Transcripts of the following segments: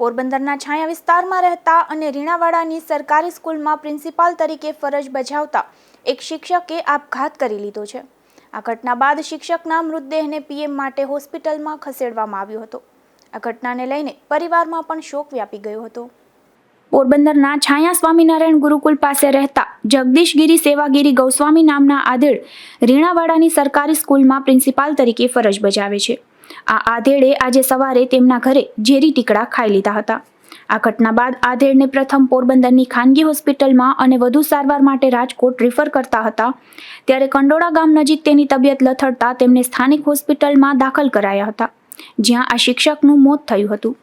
પોરબંદરના છાયા વિસ્તારમાં રહેતા અને રીણાવાડાની સરકારી સ્કૂલમાં પ્રિન્સિપાલ તરીકે ફરજ બજાવતા એક શિક્ષકે આપઘાત કરી લીધો છે. આ ઘટના બાદ શિક્ષકના મૃતદેહને પીએમ માટે હોસ્પિટલમાં ખસેડવામાં આવ્યો હતો. આ ઘટનાને લઈને પરિવારમાં પણ શોક વ્યાપી ગયો હતો. પોરબંદરના છાયા સ્વામિનારાયણ ગુરુકુલ પાસે રહેતા જગદીશગીરી સેવાગીરી ગૌસ્વામી નામના આધેડ રીણાવાડાની સરકારી સ્કૂલમાં પ્રિન્સિપાલ તરીકે ફરજ બજાવે છે. આ આધેડે આજે સવારે તેમના ઘરે ઝેરી ટીકડા ખાઈ લીધા હતા. આ ઘટના બાદ આધેડને પ્રથમ પોરબંદરની ખાનગી હોસ્પિટલમાં અને વધુ સારવાર માટે રાજકોટ રિફર કરતા હતા. ત્યારે કંડોળા ગામ નજીક તેની તબિયત લથડતા તેમને સ્થાનિક હોસ્પિટલમાં દાખલ કરાયા હતા, જ્યાં આ શિક્ષકનું મોત થયું હતું.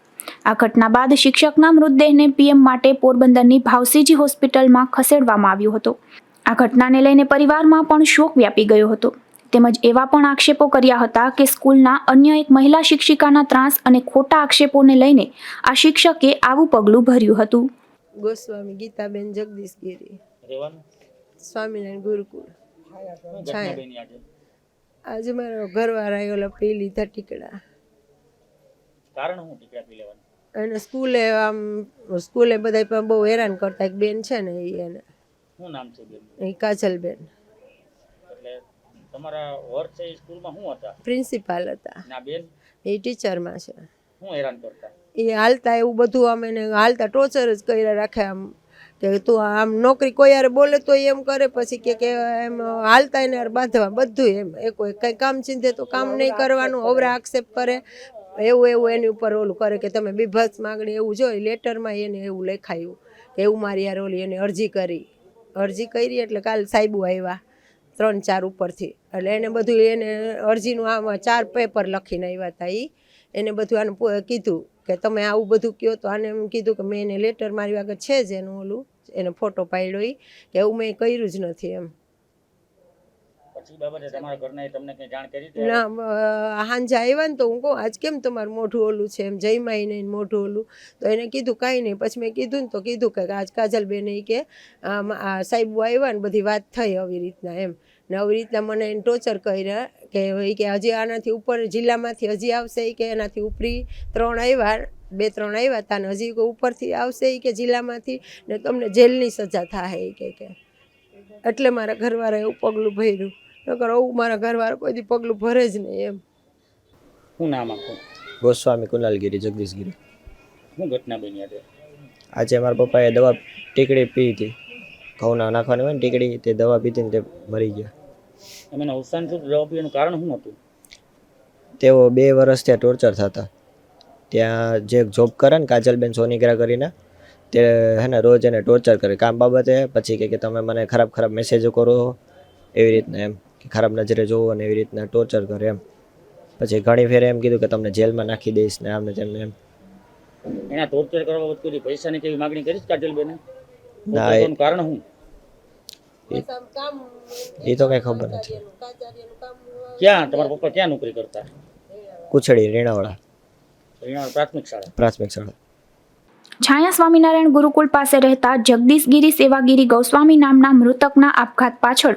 આ ઘટના બાદ શિક્ષકના મૃતદેહને પીએમ માટે પોરબંદરની ભાવસીજી હોસ્પિટલમાં ખસેડવામાં આવ્યો હતો. આ ઘટનાને લઈને પરિવારમાં પણ શોક વ્યાપી ગયો હતો. તેમજ એવા પણ આક્ષેપો કર્યા હતા કે સ્કૂલના અન્ય એક મહિલા શિક્ષિકાના ત્રાસ અને ખોટા આક્ષેપોને લઈને આ શિક્ષકે આવું પગલું ભર્યું હતું. ગોસ્વામી ગીતાબેન જગદીશ ગીરી. સ્વામિનારાયણ ગુરુકુળ. બની આજે? મારો ઘરવાળા ઓલા પી લીધા ટીકડા કારણ હું ટીકડા પી લેવાનું? અને સ્કૂલે આમ સ્કૂલે બધા પણ બહુ હેરાન કરતા એક બેન છે ને એ એને. શું નામ છે બેન એ કાજલબેન. એટલે તમારા વર છે એ સ્કૂલમાં શું હતા? પ્રિન્સિપાલ હતા. ના બેન? એ ટીચરમાં છે. શું હેરાન કરતા? એ હાલતા એવું બધું આમ એને હાલતા ટોર્ચર જ કર્યા રાખે આમ. કે તું આમ નોકરી કોઈ યાર બોલે તો એમ કરે પછી કે કે એમ હાલતા એને યાર બાંધવા બધું એમ. એ કોઈ કંઈ કામ ચિંધે તો કામ નહીં કરવાનું અવરા આક્ષેપ કરે. એવું એવું એની ઉપર ઓલું કરે કે તમે બીભત્સ માગણી એવું જોઈ લેટરમાં એને એવું લખાયું કે એવું મારી યાર ઓલી એને અરજી કરી. અરજી કરી એટલે કાલ સાહેબુ આવ્યા. ત્રણ ચાર ઉપરથી. એટલે એને બધું એને અરજીનું આમાં ચાર પેપર લખીને આવ્યા હતા એ એને બધું આને કીધું કે તમે આવું બધું કહો તો આને એમ કીધું કે મેં એને લેટર મારી આગળ છે જ એનું ઓલું, એને ફોટો પાડ્યો એ કે એવું મેં કર્યું જ નથી એમ. ના હાંજે આવ્યા ને તો હું કહું, આજ કેમ તમારું મોઢું ઓલું છે એમ? જયમાઈ નહીં મોઢું ઓલું. તો એને કીધું, કાંઈ નહીં. પછી મેં કીધું ને તો કીધું કે આજ કાજલબેન કે સાહેબો આવ્યા ને બધી વાત થઈ આવી રીતના એમ. ને આવી રીતના મને એને ટોર્ચર કર્યા કે કે હજી આનાથી ઉપર, જિલ્લામાંથી હજી આવશે કે, એનાથી ઉપરી ત્રણ આવ્યા, બે ત્રણ આવ્યા હતા ને હજી ઉપરથી આવશે કે જિલ્લામાંથી ને તમને જેલની સજા થાય કે એટલે મારા ઘરવાળાએ પગલું ભર્યું. નકર આવું મારા ઘરવાળા કોઈ દી પગલું ભરે જ નહીં એમ. શું નામ આખું ગોસ્વામી કુનાલગીરી જગદીશગીરી. શું ઘટના બની આજે? આજે મારા પપ્પાએ દવા ટીકડી પી હતી. ઘઉંના નાખવાની હોય ને ટીકડી તે દવા પીધી ને તે મરી ગયા. એમને અવસાન થયું દવા પીવાનું કારણ શું હતું? તેઓ બે વર્ષ ત્યાં ટોર્ચર થતા. ત્યાં જે જોબ કરે ને કાજલબેન સોનીગ્રા કરીને તે હે ને રોજ એને ટોર્ચર કરે. કામ બાબતે પછી કે કે તમે મને ખરાબ ખરાબ મેસેજો કરો એવી રીતના એમ. કે ખરાબ નજરે જોવો અને એવી રીતના ટોર્ચર કરે એમ. પછી ઘણી ફેરે એમ કીધું કે તમને જેલમાં નાખી દઈશ ને આમને તેમને એમ. એના ટોર્ચર કરવા બાબત કોઈ પૈસાની કેવી માગણી કરી કાજલ કાજલબેને ના, એ- એનું કારણ શું એ તો કઈ ખબર નથી. ક્યાં? તમારા પપ્પા ક્યાં નોકરી કરતા? કુછડી રીણાવાળા પ્રાથમિક શાળા. પ્રાથમિક શાળા. છાયા સ્વામિનારાયણ ગુરુકુલ પાસે રહેતા જગદીશગીરી સેવાગીરી ગૌસ્વામી નામના મૃતકના આપઘાત પાછળ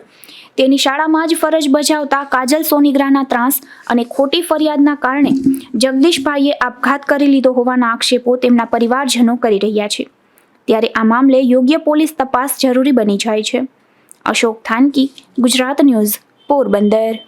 તેની શાળામાં જ ફરજ બજાવતા કાજલ સોનીગ્રાના ત્રાસ અને ખોટી ફરિયાદના કારણે જગદીશભાઈએ આપઘાત કરી લીધો હોવાના આક્ષેપો તેમના પરિવારજનો કરી રહ્યા છે. ત્યારે આ મામલે યોગ્ય પોલીસ તપાસ જરૂરી બની જાય છે. અશોક થાનકી, ગુજરાત ન્યૂઝ, પોરબંદર.